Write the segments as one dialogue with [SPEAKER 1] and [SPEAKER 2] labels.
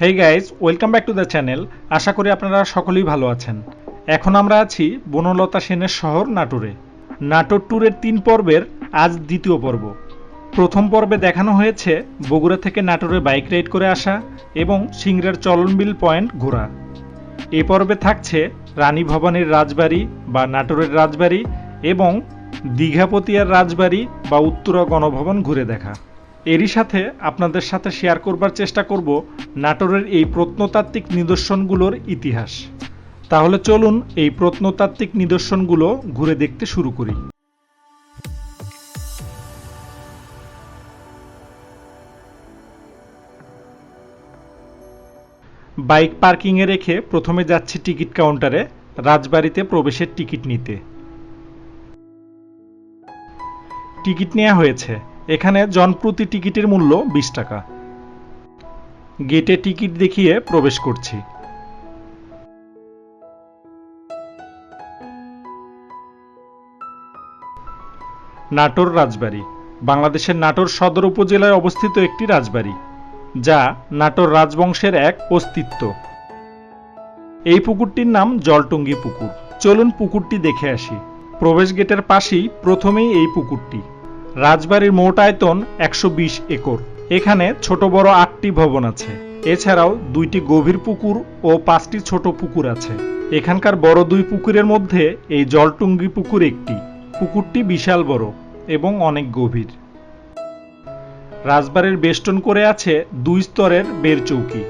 [SPEAKER 1] Hey guys welcome back to the channel আশা করি আপনারা সকলেই ভালো আছেন। এখন আমরা আছি বনলতা সেনের শহর নাটোরে। নাটোর ট্যুরের তিন পর্বের আজ দ্বিতীয় পর্ব। প্রথম পর্বে দেখানো হয়েছে বগুড়া থেকে নাটোরে বাইক রাইড করে আসা এবং সিংড়ার চলনবিল পয়েন্ট ঘোরা। এ পর্বে থাকছে রানী ভবানীর রাজবাড়ি বা নাটোরের রাজবাড়ি এবং দীঘাপতিয়ার রাজবাড়ি বা উত্তরা গণভবন ঘুরে দেখা। এরই সাথে আপনাদের সাথে শেয়ার করবার চেষ্টা করব নাটোরের এই প্রত্নতাত্ত্বিক নিদর্শনগুলোর ইতিহাস। তাহলে চলুন এই প্রত্নতাত্ত্বিক নিদর্শনগুলো ঘুরে দেখতে শুরু করি। বাইক পার্কিংয়ে রেখে প্রথমে যাচ্ছি টিকিট কাউন্টারে, রাজবাড়িতে প্রবেশের টিকিট নিতে। টিকিট নেওয়া হয়েছে। এখানে জনপ্রতি টিকিটের মূল্য বিশ টাকা। গেটে টিকিট দেখিয়ে প্রবেশ করছি। নাটোর রাজবাড়ি। বাংলাদেশের নাটোর সদর উপজেলায় অবস্থিত একটি রাজবাড়ি, যা নাটোর রাজবংশের এক অস্তিত্ব। এই পুকুরটির নাম জলটুঙ্গি পুকুর। চলুন পুকুরটি দেখে আসি। প্রবেশ গেটের পাশেই প্রথমেই এই পুকুরটি। রাজবাড়ির মোট আয়তন একশো বিশ একর। এখানে ছোট বড় আটটি ভবন আছে। এছাড়াও দুইটি গভীর পুকুর ও পাঁচটি ছোট পুকুর আছে। এখানকার বড় দুই পুকুরের মধ্যে এই জলটুঙ্গি পুকুর একটি। পুকুরটি বিশাল বড় এবং অনেক গভীর। রাজবাড়ির বেষ্টন করে আছে দুই স্তরের বের চৌকি।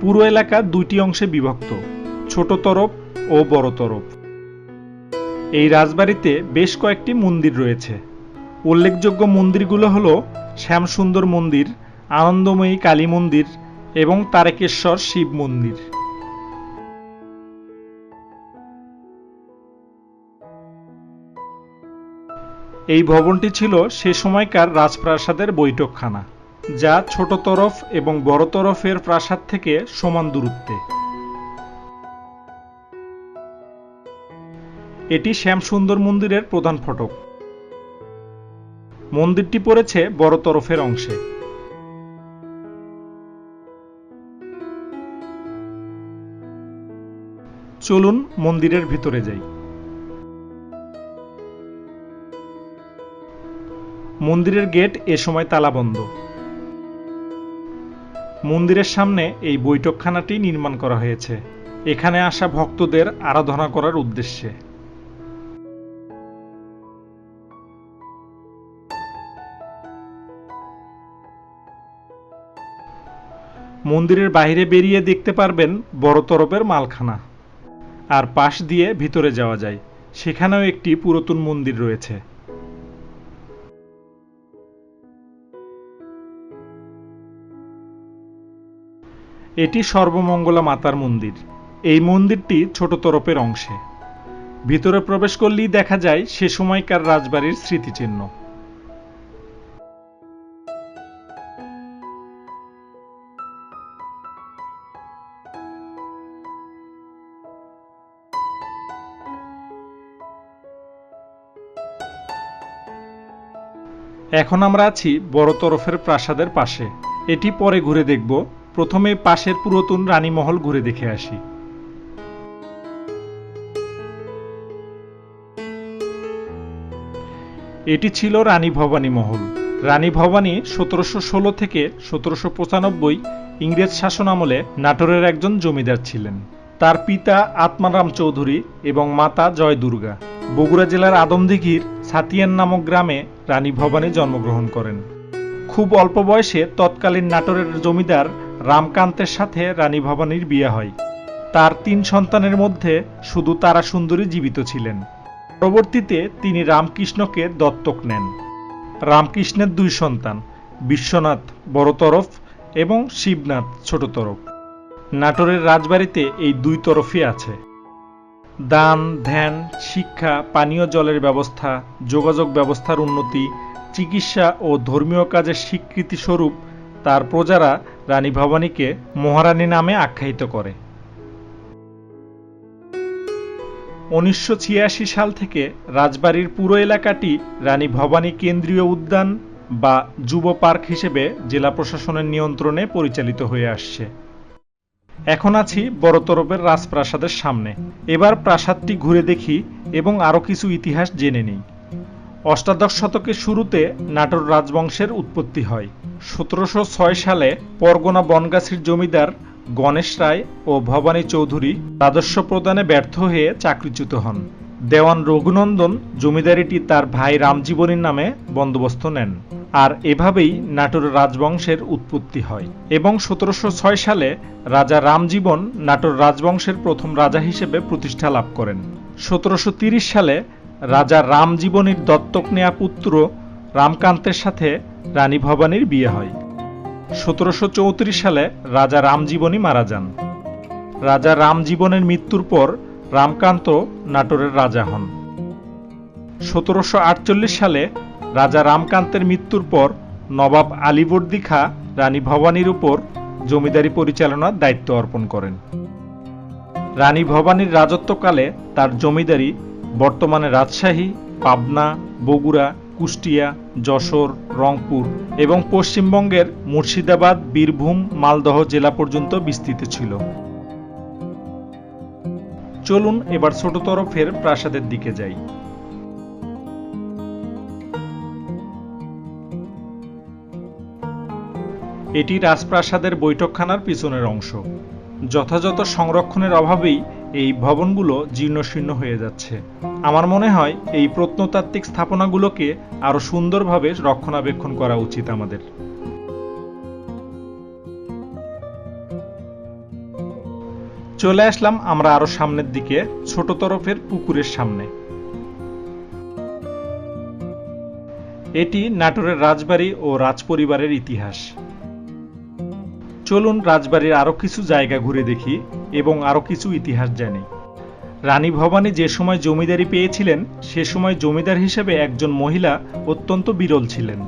[SPEAKER 1] পুরো এলাকা দুইটি অংশে বিভক্ত, ছোট তরফ ও বড় তরফ। এই রাজবাড়িতে বেশ কয়েকটি মন্দির রয়েছে। উল্লেখযোগ্য মন্দিরগুলো হলো শ্যামসুন্দর মন্দির, আনন্দময়ী কালী মন্দির এবং তারেকেশ্বর শিব মন্দির। এই ভবনটি ছিল সে সময়কার রাজপ্রাসাদের বৈঠকখানা, যা ছোট তরফ এবং বড় তরফের প্রাসাদ থেকে সমান দূরত্বে। এটি শ্যামসুন্দর মন্দিরের প্রধান ফটক। মন্দিরটি পড়েছে বড় তরফের অংশে। চলুন মন্দিরের ভিতরে যাই। মন্দিরের গেট এ সময় তালাবন্ধ। মন্দিরের সামনে এই বৈঠকখানাটি নির্মাণ করা হয়েছে। এখানে আসা ভক্তদের আরাধনা করার উদ্দেশ্যে। মন্দিরের বাইরে বেরিয়ে দেখতে পারবেন বড় তরফের মালখানা। আর পাশ দিয়ে ভিতরে যাওয়া যায়, সেখানেও একটি পুরাতন মন্দির রয়েছে। এটি সর্বমঙ্গলা মাতার মন্দির। এই মন্দিরটি ছোট তরফের অংশে। ভিতরে প্রবেশ করলেই দেখা যায়, সে সময়কার রাজবাড়ির স্মৃতিচিহ্ন। এখন আমরা আছি বড় তরফের প্রাসাদের পাশে। এটি পরে ঘুরে দেখব। প্রথমে পাশের পুরাতন রানীমহল ঘুরে দেখে আসি। এটি ছিল রানী ভবানী মহল। রানী ভবানী সতেরোশো ষোলো থেকে সতেরোশো পঁচানব্বই ইংরেজ শাসন আমলে নাটোরের একজন জমিদার ছিলেন। তার পিতা আত্মারাম চৌধুরী এবং মাতা জয় দুর্গা বগুড়া জেলার আদমদিঘির সাতিয়ান নামক গ্রামে রানী ভবানী জন্মগ্রহণ করেন। খুব অল্প বয়সে তৎকালীন নাটোরের জমিদার রামকান্তের সাথে রানী ভবানীর বিয়ে হয়। তার তিন সন্তানের মধ্যে শুধু তারা সুন্দরী জীবিত ছিলেন। পরবর্তীতে তিনি রামকৃষ্ণকে দত্তক নেন। রামকৃষ্ণের দুই সন্তান, বিশ্বনাথ বড় তরফ এবং শিবনাথ ছোট তরফ নাটোরের রাজবাড়িতে এই দুই তরফই আছে। দান, ধ্যান, শিক্ষা, পানীয় জলের ব্যবস্থা, যোগাযোগ ব্যবস্থার উন্নতি, চিকিৎসা ও ধর্মীয় কাজের স্বীকৃতি স্বরূপ তার প্রজারা রানী ভবানীকে মহারানী নামে আখ্যায়িত করে। উনিশশো ছিয়াশি সাল থেকে রাজবাড়ির পুরো এলাকাটি রানী ভবানী কেন্দ্রীয় উদ্যান বা যুব পার্ক হিসেবে জেলা প্রশাসনের নিয়ন্ত্রণে পরিচালিত হয়ে আসছে। এখন আছি বড়তরবের রাজপ্রাসাদের সামনে। এবার প্রাসাদটি ঘুরে দেখি এবং আরও কিছু ইতিহাস জেনে নিই। অষ্টাদশ শতকের শুরুতে নাটোর রাজবংশের উৎপত্তি হয়। সতেরোশো ছয় সালে পরগনা বনগাছির জমিদার গণেশ রায় ও ভবানী চৌধুরী রাজস্ব প্রদানে ব্যর্থ হয়ে চাকরিচ্যুত হন। দেওয়ান রঘুনন্দন জমিদারিটি তার ভাই রামজীবনীর নামে বন্দোবস্ত নেন। আর এভাবেই নাটোর রাজবংশের উৎপত্তি হয়। এবং সতেরোশো ছয় সালে রাজা রামজীবন নাটোর রাজবংশের প্রথম রাজা হিসেবে প্রতিষ্ঠা লাভ করেন। সতেরোশো সালে রাজা রামজীবনীর দত্তক নেয়া পুত্র রামকান্তের সাথে রানী ভবানীর বিয়ে হয়। সতেরোশো চৌত্রিশ সালে রাজা রামজীবনী মারা যান। রাজা রামজীবনের মৃত্যুর পর রামকান্ত নাটোরের রাজা হন। সতেরোশো আটচল্লিশ সালে রাজা রামকান্তের মৃত্যুর পর নবাব আলীবর্দী খা রানী ভবানীর উপর জমিদারি পরিচালনার দায়িত্ব অর্পণ করেন। রানী ভবানীর রাজত্বকালে তার জমিদারি বর্তমানে রাজশাহী, পাবনা, বগুড়া, কুষ্টিয়া, যশোর, রংপুর এবং পশ্চিমবঙ্গের মুর্শিদাবাদ, বীরভূম, মালদহ জেলা পর্যন্ত বিস্তৃত ছিল। চলুন এবার ছোট তরফের প্রাসাদের দিকে যাই। এটি রাজপ্রাসাদের বৈঠকখানার পিছনের অংশ। যথাযথ সংরক্ষণের অভাবেই এই ভবনগুলো জীর্ণশীর্ণ হয়ে যাচ্ছে। আমার মনে হয় এই প্রত্নতাত্ত্বিক স্থাপনাগুলোকে আরও সুন্দরভাবে রক্ষণাবেক্ষণ করা উচিত আমাদের। চলে আসলাম আমরা আরও সামনের দিকে, ছোট তরফের পুকুরের সামনে। এটি নাটোরের রাজবাড়ি ও রাজপরিবারের ইতিহাস। চলুন রাজবাড়ির আরও কিছু জায়গা ঘুরে দেখি এবং আরও কিছু ইতিহাস জানি। রানী ভবানী যে সময় জমিদারি পেয়েছিলেন, সে সময় জমিদার হিসেবে একজন মহিলা অত্যন্ত বিরল ছিলেন।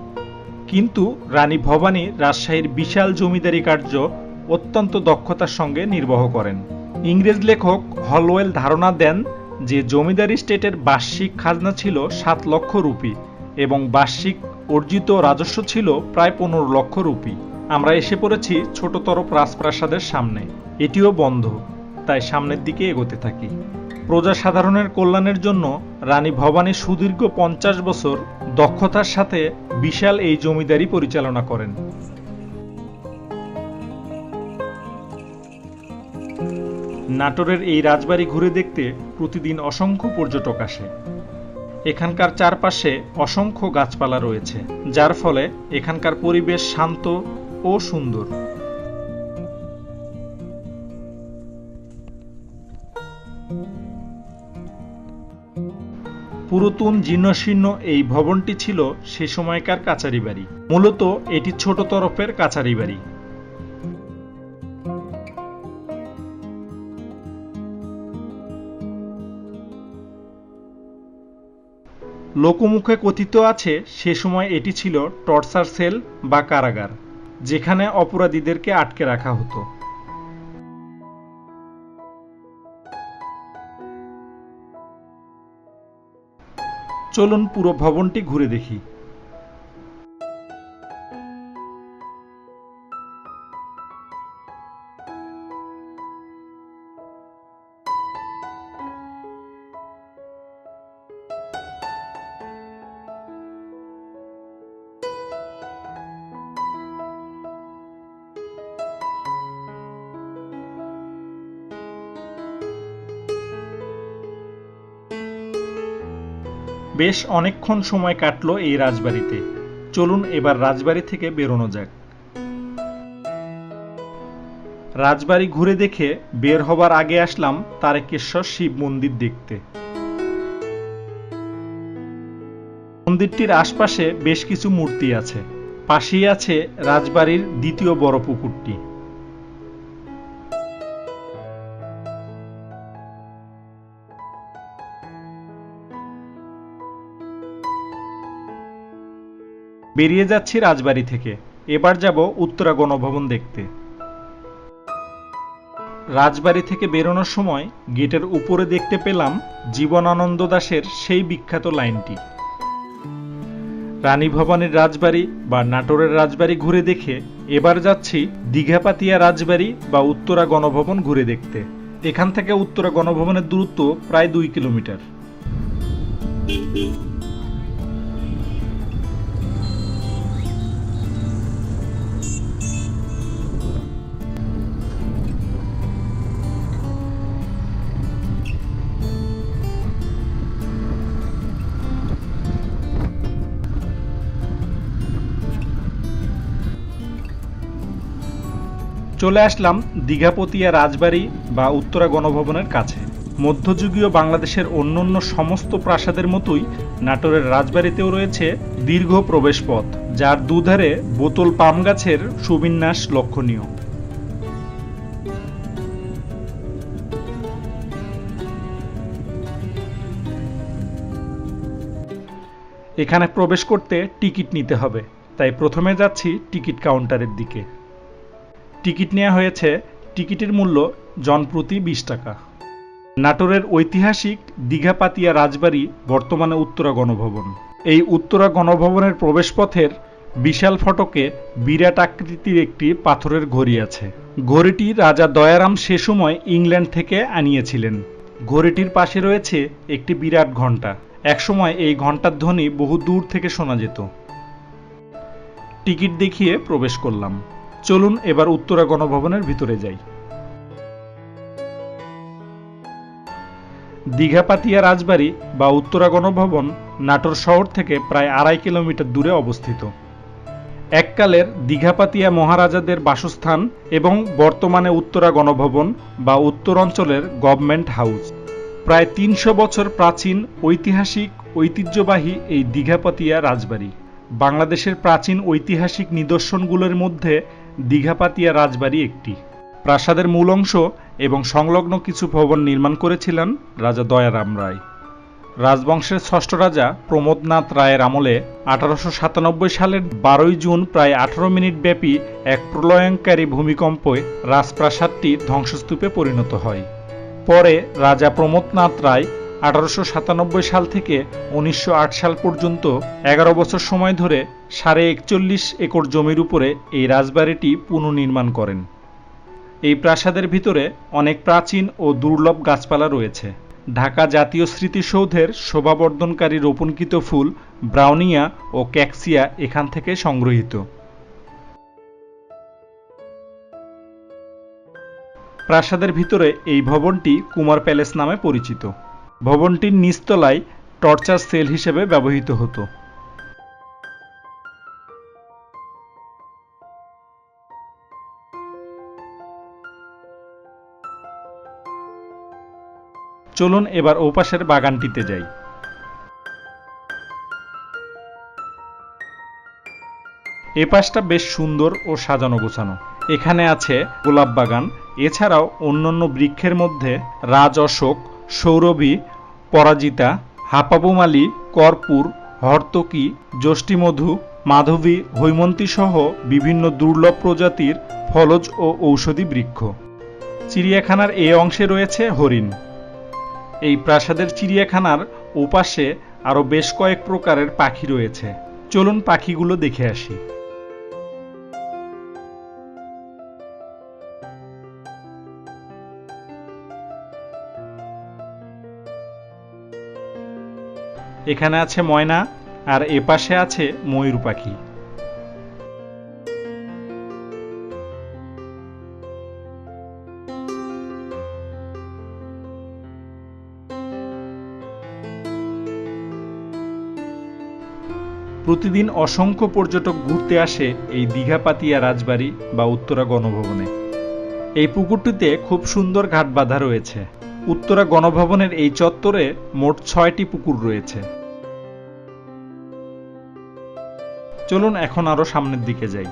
[SPEAKER 1] কিন্তু রানী ভবানী রাজশাহীর বিশাল জমিদারি কার্য অত্যন্ত দক্ষতার সঙ্গে নির্বাহ করেন। ইংরেজ লেখক হলওয়েল ধারণা দেন যে জমিদারি স্টেটের বার্ষিক খাজনা ছিল সাত লক্ষ রুপি এবং বার্ষিক অর্জিত রাজস্ব ছিল প্রায় পনেরো লক্ষ রুপি। আমরা এসে পড়েছি ছোটতর রাজপ্রাসাদের সামনে। এটিও বন্ধ, তাই সামনের দিকে এগোতে থাকি। প্রজা সাধারণের কল্যাণের জন্য রানী ভবানী সুদীর্ঘ পঞ্চাশ বছর দক্ষতার সাথে বিশাল এই জমিদারি পরিচালনা করেন। নাটোরের এই রাজবাড়ি ঘুরে দেখতে প্রতিদিন অসংখ্য পর্যটক আসে। এখানকার চারপাশে অসংখ্য গাছপালা রয়েছে, যার ফলে এখানকার পরিবেশ শান্ত ও সুন্দর। পুরাতন জীর্ণশীর্ণ এই ভবনটি ছিল সে সময়কার কাচারি বাড়ি। মূলত এটি ছোট তরফের কাচারি বাড়ি। লোকমুখে কথিত আছে, সে সময় এটি ছিল টর্চার সেল বা কারাগার, যেখানে অপরাধীদেরকে আটকে রাখা হতো। চলুন পুরো ভবনটি ঘুরে দেখি। বেশ অনেকক্ষণ সময় কাটলো এই রাজবাড়িতে। চলুন এবার রাজবাড়ি থেকে বেরোনো যাক। রাজবাড়ি ঘুরে দেখে বের হবার আগে আসলাম তারেকেশ্বর শিব মন্দির দেখতে। মন্দিরটির আশপাশে বেশ কিছু মূর্তি আছে। পাশেই আছে রাজবাড়ির দ্বিতীয় বড় পুকুরটি। বেরিয়ে যাচ্ছি রাজবাড়ি থেকে। এবার যাব উত্তরা গণভবন দেখতে। রাজবাড়ি থেকে বেরোনোর সময় গেটের উপরে দেখতে পেলাম জীবনানন্দ দাশের সেই বিখ্যাত লাইনটি। রানী ভবানীর রাজবাড়ি বা নাটোরের রাজবাড়ি ঘুরে দেখে এবার যাচ্ছি দীঘাপাতিয়া রাজবাড়ি বা উত্তরা গণভবন ঘুরে দেখতে। এখান থেকে উত্তরা গণভবনের দূরত্ব প্রায় দুই কিলোমিটার। চলে আসলাম দীঘাপতিয়া রাজবাড়ি বা উত্তরা গণভবনের কাছে। মধ্যযুগীয় বাংলাদেশের অন্যান্য সমস্ত প্রাসাদের মতোই নাটোরের রাজবাড়িতেও রয়েছে দীর্ঘ প্রবেশপথ, যার দুধারে বোতল পাম গাছের সুবিন্যাস লক্ষণীয়। এখানে প্রবেশ করতে টিকিট নিতে হবে, তাই প্রথমে যাচ্ছি টিকিট কাউন্টারের দিকে। টিকিট নেওয়া হয়েছে। টিকিটের মূল্য জনপ্রতি বিশ টাকা। নাটোরের ঐতিহাসিক দীঘাপাতিয়া রাজবাড়ি বর্তমানে উত্তরা গণভবন। এই উত্তরা গণভবনের প্রবেশপথের বিশাল ফটকে বিরাট আকৃতির একটি পাথরের ঘড়ি আছে। ঘড়িটি রাজা দয়ারাম সে সময় ইংল্যান্ড থেকে আনিয়েছিলেন। ঘড়িটির পাশে রয়েছে একটি বিরাট ঘণ্টা। একসময় এই ঘণ্টার ধ্বনি বহু দূর থেকে শোনা যেত। টিকিট দেখিয়ে প্রবেশ করলাম। চলুন এবার উত্তরা গণভবনের ভিতরে যাই। দীঘাপাতিয়া রাজবাড়ি বা উত্তরা গণভবন নাটোর শহর থেকে প্রায় আড়াই কিলোমিটার দূরে অবস্থিত। এককালের দীঘাপাতিয়া মহারাজাদের বাসস্থান এবং বর্তমানে উত্তরা গণভবন বা উত্তর অঞ্চলের গভর্নমেন্ট হাউস। প্রায় তিনশো বছর প্রাচীন ঐতিহাসিক ঐতিহ্যবাহী এই দীঘাপাতিয়া রাজবাড়ি। বাংলাদেশের প্রাচীন ঐতিহাসিক নিদর্শনগুলোর মধ্যে দীঘাপাতিয়া রাজবাড়ি একটি। প্রাসাদের মূল অংশ এবং সংলগ্ন কিছু ভবন নির্মাণ করেছিলেন রাজা দয়ারাম রায়। রাজবংশের ষষ্ঠ রাজা প্রমোদনাথ রায়ের আমলে আঠারোশো সাতানব্বই সালের বারোই জুন প্রায় আঠারো মিনিট ব্যাপী এক প্রলয়ঙ্কারী ভূমিকম্পে রাজপ্রাসাদটি ধ্বংসস্তূপে পরিণত হয়। পরে রাজা প্রমোদনাথ রায় আঠারোশো সাতানব্বই সাল থেকে উনিশশো আট সাল পর্যন্ত এগারো বছর সময় ধরে সাড়ে একচল্লিশ একর জমির উপরে এই রাজবাড়িটি পুনর্নির্মাণ করেন। এই প্রাসাদের ভিতরে অনেক প্রাচীন ও দুর্লভ গাছপালা রয়েছে। ঢাকা জাতীয় স্মৃতিসৌধের শোভাবর্ধনকারী রোপণকৃত ফুল ব্রাউনিয়া ও ক্যাক্সিয়া এখান থেকে সংগৃহীত প্রাসাদের ভিতরে এই ভবনটি কুমার প্যালেস নামে পরিচিত। ভবনটির নিচতলায় টর্চার সেল হিসেবে ব্যবহৃত হতো। চলুন এবার ওপাশের বাগানটিতে যাই। এ পাশটা বেশ সুন্দর ও সাজানো গোছানো। এখানে আছে গোলাপ বাগান। এছাড়াও অন্যান্য বৃক্ষের মধ্যে রাজ অশোক সৌরভী, পরাজিতা হাপাবুমালি কর্পূর, হর্তকী যষ্টিমধু মাধবী, হৈমন্তী সহ বিভিন্ন দুর্লভ প্রজাতির ফলজ ও ঔষধি বৃক্ষ। চিড়িয়াখানার এ অংশে রয়েছে হরিণ। এই প্রাসাদের চিড়িয়াখানার ওপাশে আরও বেশ কয়েক প্রকারের পাখি রয়েছে। চলুন পাখিগুলো দেখে আসি। এখানে আছে ময়না, আর এপাশে আছে ময়ূর পাখি। প্রতিদিন অসংখ্য পর্যটক ঘুরতে আসে এই দীঘাপাতিয়া রাজবাড়ি বা উত্তরা গণভবনে। এই পুকুরটিতে খুব সুন্দর ঘাট বাঁধা রয়েছে। উত্তরা গণভবনের এই চত্বরে মোট ছয়টি পুকুর রয়েছে। চলুন এখন আরও সামনের দিকে যাই।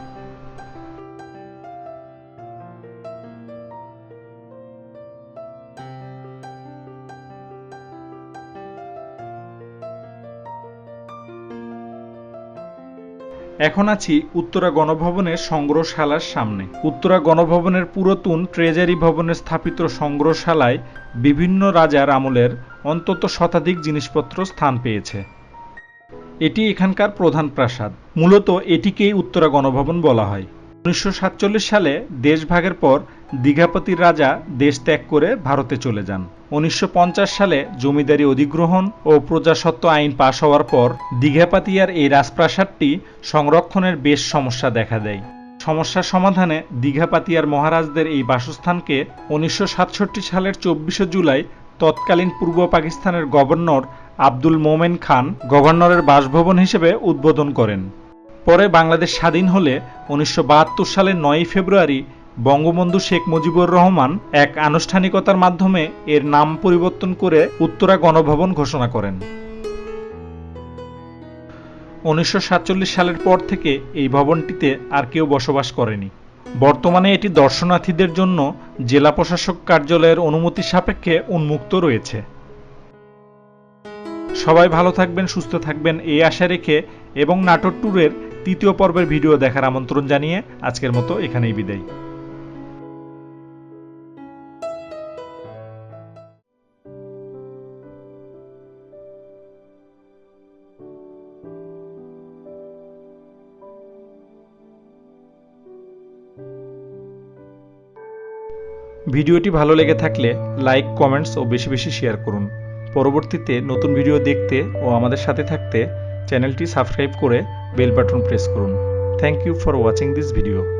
[SPEAKER 1] এখন আছি উত্তরা গণভবনের সংগ্রহশালার সামনে। উত্তরা গণভবনের পুরাতন ট্রেজারি ভবনে স্থাপিত সংগ্রহশালায় বিভিন্ন রাজার আমলের অন্তত শতাধিক জিনিসপত্র স্থান পেয়েছে। এটি এখানকার প্রধান প্রাসাদ। মূলত এটিকেই উত্তরা গণভবন বলা হয়। উনিশশো সাতচল্লিশ সালে দেশভাগের পর দীঘাপতির রাজা দেশ ত্যাগ করে ভারতে চলে যান। উনিশশো পঞ্চাশ সালে জমিদারি অধিগ্রহণ ও প্রজাসত্ব আইন পাশ হওয়ার পর দীঘাপাতিয়ার এই রাজপ্রাসাদটি সংরক্ষণের বেশ সমস্যা দেখা দেয়। সমস্যার সমাধানে দীঘাপাতিয়ার মহারাজদের এই বাসস্থানকে উনিশশো সাতষট্টি সালের চব্বিশে জুলাই তৎকালীন পূর্ব পাকিস্তানের গভর্নর আব্দুল মোমেন খান গভর্নরের বাসভবন হিসেবে উদ্বোধন করেন। পরে বাংলাদেশ স্বাধীন হলে উনিশশো বাহাত্তর সালের নয়ই ফেব্রুয়ারি বঙ্গবন্ধু শেখ মুজিবুর রহমান এক আনুষ্ঠানিকতার মাধ্যমে এর নাম পরিবর্তন করে উত্তরা গণভবন ঘোষণা করেন। উনিশশো সাতচল্লিশ সালের পর থেকে এই ভবনটিতে আর কেউ বসবাস করেনি। বর্তমানে এটি দর্শনার্থীদের জন্য জেলা প্রশাসক কার্যালয়ের অনুমতি সাপেক্ষে উন্মুক্ত রয়েছে। সবাই ভালো থাকবেন, সুস্থ থাকবেন, এই আশা রেখে এবং নাটোর ট্যুরের তৃতীয় পর্বের ভিডিও দেখার আমন্ত্রণ জানিয়ে আজকের মতো এখানেই বিদায়। ভিডিওটি ভালো লেগে থাকলে লাইক, কমেন্টস ও বেশি বেশি শেয়ার করুন। পরবর্তীতে নতুন ভিডিও দেখতে ও আমাদের সাথে থাকতে চ্যানেলটি সাবস্ক্রাইব করে বেল বাটন প্রেস করুন। Thank you for watching this video